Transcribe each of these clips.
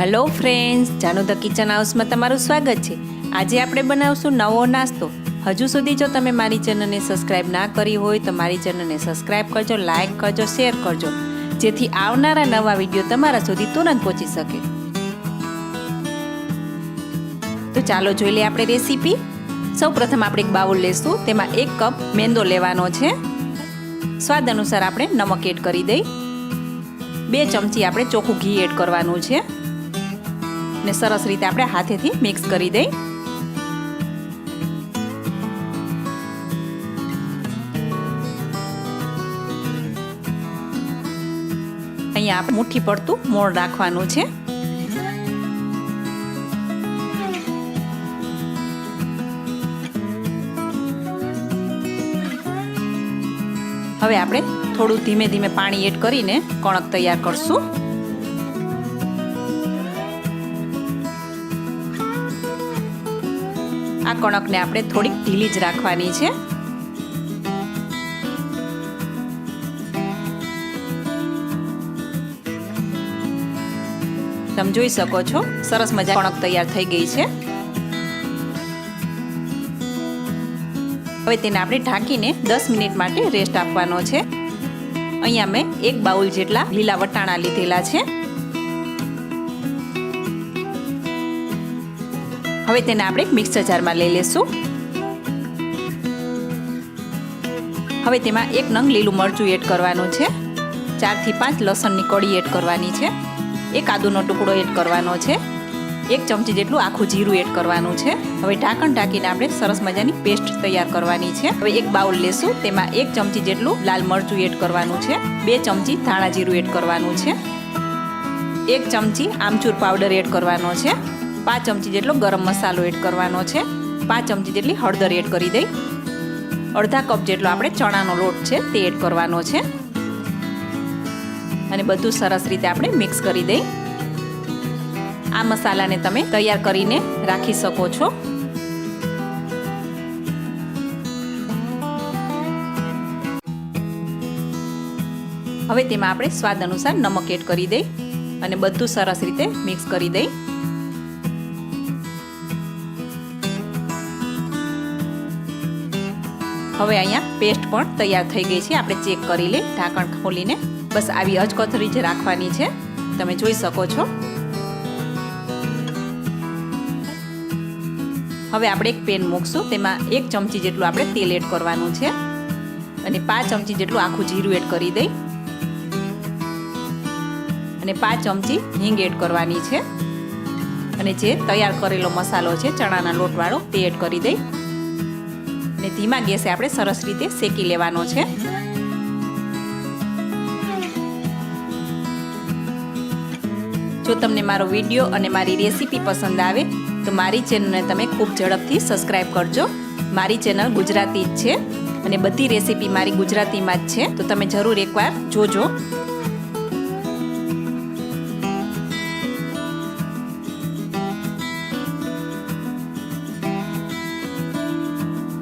Hello friends જાણો the kitchen હાઉસમાં તમારું સ્વાગત છે. આજે આપણે બનાવશું નવો નાસ્તો. હજુ સુધી જો તમે મારી ચેનલને સબસ્ક્રાઈબ ના કરી હોય તો મારી ચેનલને સબસ્ક્રાઈબ કરજો લાઇક કરજો શેર કરજો, જેથી આવનારા નવા વીડિયો તમારા સુધી તુરંત પહોંચી શકે. તો ચાલો જોઈ લઈએ આપણે રેસીપી. સૌ પ્રથમ આપણે એક બાઉલ લેશું. તેમાં એક કપ મેંદો લેવાનો છે. સ્વાદ અનુસાર આપણે નમક એડ કરી દઈ. બે ચમચી આપણે ચોખ્ખું ઘી એડ કરવાનું છે. ને સરસ રીતે આપણે હાથેથી મિક્સ કરી દઈ. અહીંયા આપણે મુઠ્ઠી પડતું મોણ રાખવાનું છે. હવે આપણે થોડું ધીમે ધીમે પાણી એડ કરીને કણક તૈયાર કરશું. આ કણકને આપણે થોડીક ઢીલી જ રાખવાની છે. તમે જોઈ શકો છો, સરસ મજા કણક તૈયાર થઈ ગઈ છે. હવે તેને આપણે ઢાંકીને દસ મિનિટ માટે રેસ્ટ આપવાનો છે. અહીંયા મેં એક બાઉલ જેટલા લીલા વટાણા લીધેલા છે. હવે તેને આપણે મિક્સર જારમાં લઈ લેશું. હવે તેમાં એક નંગ લીલું મરચું એડ કરવાનું છે. ચારથી પાંચ લસણની કળી એડ કરવાની છે. એક આદુનો ટુકડો એડ કરવાનો છે. એક ચમચી જેટલું આખું જીરું એડ કરવાનું છે. હવે ઢાંકણ ઢાંકીને આપણે સરસ મજાની પેસ્ટ તૈયાર કરવાની છે. હવે એક બાઉલ લેશું. તેમાં એક ચમચી જેટલું લાલ મરચું એડ કરવાનું છે. બે ચમચી ધાણા જીરું એડ કરવાનું છે. એક ચમચી આમચૂર પાવડર એડ કરવાનો છે. પાંચ ચમચી જેટલો ગરમ મસાલો એડ કરવાનો છે. પાંચ ચમચી જેટલી હળદર એડ કરી દઈ. અડધા કપ જેટલો આપણે ચણાનો લોટ છે તે એડ કરવાનો છે. અને બધું સરસ રીતે આપણે મિક્સ કરી દઈ. આ મસાલાને તમે તૈયાર કરીને રાખી શકો છો. હવે તેમાં આપણે સ્વાદ અનુસાર નમક એડ કરી દઈ અને બધું સરસ રીતે મિક્સ કરી દઈ. હવે અહીંયા પેસ્ટ પણ તૈયાર થઈ ગઈ છે. આપણે ચેક કરી લે ઢાંકણ ખોલીને. બસ આવી અજકથરી જ રાખવાની છે, તમે જોઈ શકો છો. હવે આપણે એક પેન મૂકશું. તેમાં એક ચમચી જેટલું આપણે તેલ એડ કરવાનું છે. અને પાંચ ચમચી જેટલું આખું જીરું એડ કરી દઈ. અને પાંચ ચમચી હિંગ એડ કરવાની છે. અને જે તૈયાર કરેલો મસાલો છે, ચણાના લોટવાળો, તે એડ કરી દઈ. અને ધીમા ગેસે આપણે સરસ રીતે શેકી લેવાનો છે. જો તમને મારો વીડિયો અને મારી રેસીપી પસંદ આવે, તો મારી ચેનલને તમે ખૂબ ઝડપથી સબસ્ક્રાઈબ કરજો. મારી ચેનલ ગુજરાતી જ છે અને બધી રેસીપી મારી ગુજરાતીમાં જ છે. તો તમે જરૂર એકવાર જોજો.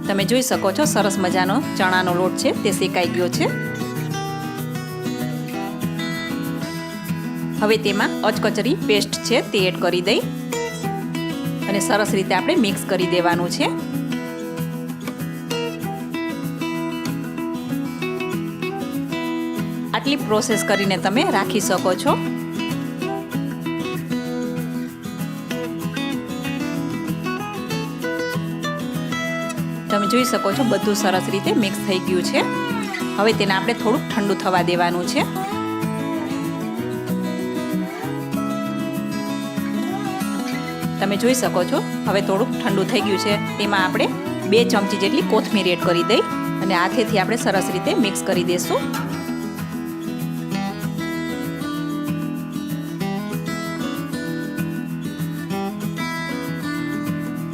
તમે જોઈ શકો છો, સરસ મજાનો ચણાનો લોટ છે, તે શેકાઈ ગયો છે. હવે તેમાં અચકચરી પેસ્ટ છે, તે એડ કરી દઈ. અને સરસ રીતે આપણે મિક્સ કરી દેવાનું છે. આટલી પ્રોસેસ કરીને તમે રાખી શકો છો. જોઈ શકો છો, બધું સરસ રીતે મિક્સ થઈ ગયું છે. હવે તેને આપણે થોડુંક ઠંડુ થવા દેવાનું છે. તમે જોઈ શકો છો, હવે થોડુંક ઠંડુ થઈ ગયું છે. તેમાં આપણે બે ચમચી જેટલી કોથમીર એડ કરી દઈ અને હાથેથી આપણે સરસ રીતે મિક્સ કરી દઈશું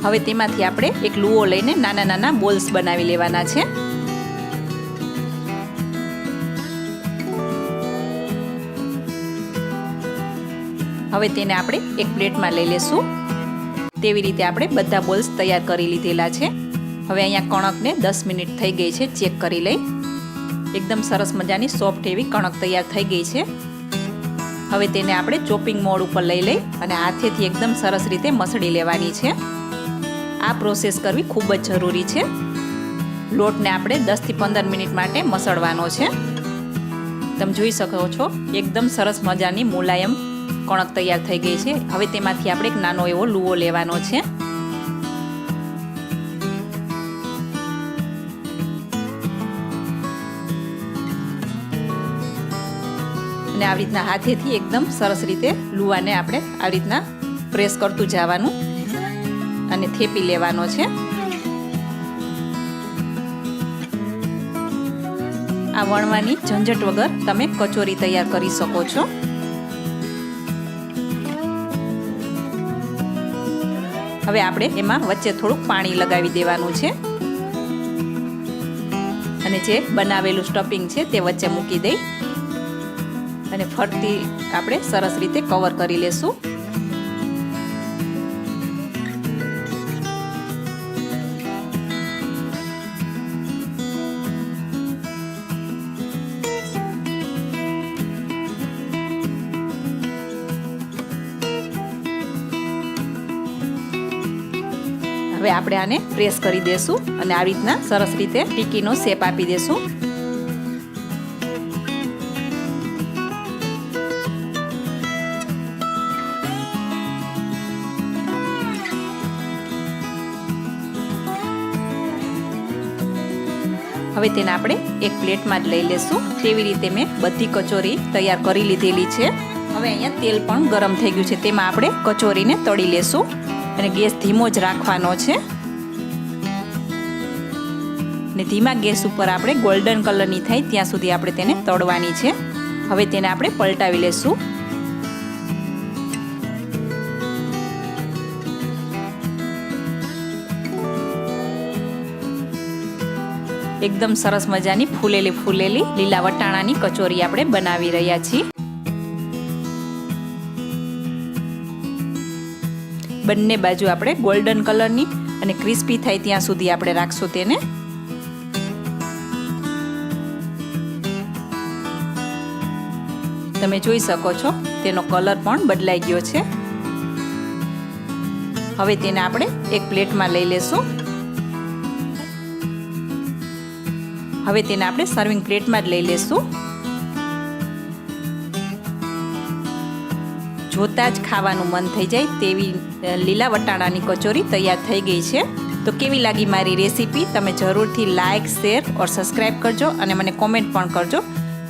હવે તેમાંથી આપણે એક લુઓ લઈને નાના નાના બોલ્સ બનાવી લેવાના છે. હવે તેને આપણે એક પ્લેટમાં લઈ લેશું. તેવી રીતે આપણે બધા બોલ્સ તૈયાર કરી લીધેલા છે. હવે અહીંયા કણકને દસ મિનિટ થઈ ગઈ છે ચેક કરી લઈ. એકદમ સરસ મજાની સોફ્ટ એવી કણક તૈયાર થઈ ગઈ છે. હવે તેને આપણે ચોપિંગ મોડ ઉપર લઈ લઈ અને હાથેથી એકદમ સરસ રીતે મસળી લેવાની છે. આ પ્રોસેસ કરવી ખૂબ જ જરૂરી છે. લોટને આપણે દસથી પંદર મિનિટ માટે મસળવાનો છે. તમે જોઈ શકો છો, એકદમ સરસ મજાની મુલાયમ કણક તૈયાર થઈ ગઈ છે. હવે તેમાંથી આપણે એક નાનો એવો લૂવો લેવાનો છે. અને આવી રીતના હાથેથી એકદમ સરસ રીતે લુવાને આપણે આવી રીતના પ્રેસ કરતું જવાનું. અને થેપી લેવાનો છે. આ વણવાની ઝંઝટ વગર તમે કચોરી તૈયાર કરી શકો છો. હવે આપણે એમાં વચ્ચે થોડુંક પાણી લગાવી દેવાનું છે. અને જે બનાવેલું સ્ટફિંગ છે તે વચ્ચે મૂકી દઈ. અને ફરતી આપણે સરસ રીતે કવર કરી લેશું. હવે આપણે આને પ્રેસ કરી દેશું અને આવી રીતના સરસ રીતે ટીકીનો શેપ આપી દેશું. હવે તેને આપણે એક પ્લેટમાં જ લઈ લેશું. તેવી રીતે મેં બધી કચોરી તૈયાર કરી લીધેલી છે. હવે અહીંયા તેલ પણ ગરમ થઈ ગયું છે. તેમાં આપણે કચોરીને તળી લેશું. અને ગેસ ધીમો જ રાખવાનો છે. ને ધીમા ગેસ ઉપર આપણે ગોલ્ડન કલરની થાય ત્યાં સુધી આપણે તેને તળવાની છે. હવે તેને આપણે પલટાવી લેશું. એકદમ સરસ મજાની ફૂલેલી ફૂલેલી લીલા વટાણાની કચોરી આપણે બનાવી રહ્યા છીએ. બંને બાજુ આપણે ગોલ્ડન કલરની અને ક્રિસ્પી થાય ત્યાં સુધી આપણે રાખશું તેને. તમે જોઈ શકો છો, તેનો કલર પણ બદલાઈ ગયો છે. હવે તેને આપણે એક પ્લેટમાં લઈ લેશું. હવે તેને આપણે સર્વિંગ પ્લેટમાં જ લઈ લેશું. જોતા જ ખાવાનું મન થઈ જાય તેવી લીલા વટાણાની કચોરી તૈયાર થઈ ગઈ છે. તો કેવી લાગી મારી રેસીપી? તમે જરૂરથી લાઇક શેર ઓર સબસ્ક્રાઈબ કરજો અને મને કોમેન્ટ પણ કરજો.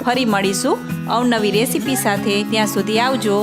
ફરી મળીશું અવનવી રેસીપી સાથે. ત્યાં સુધી આવજો.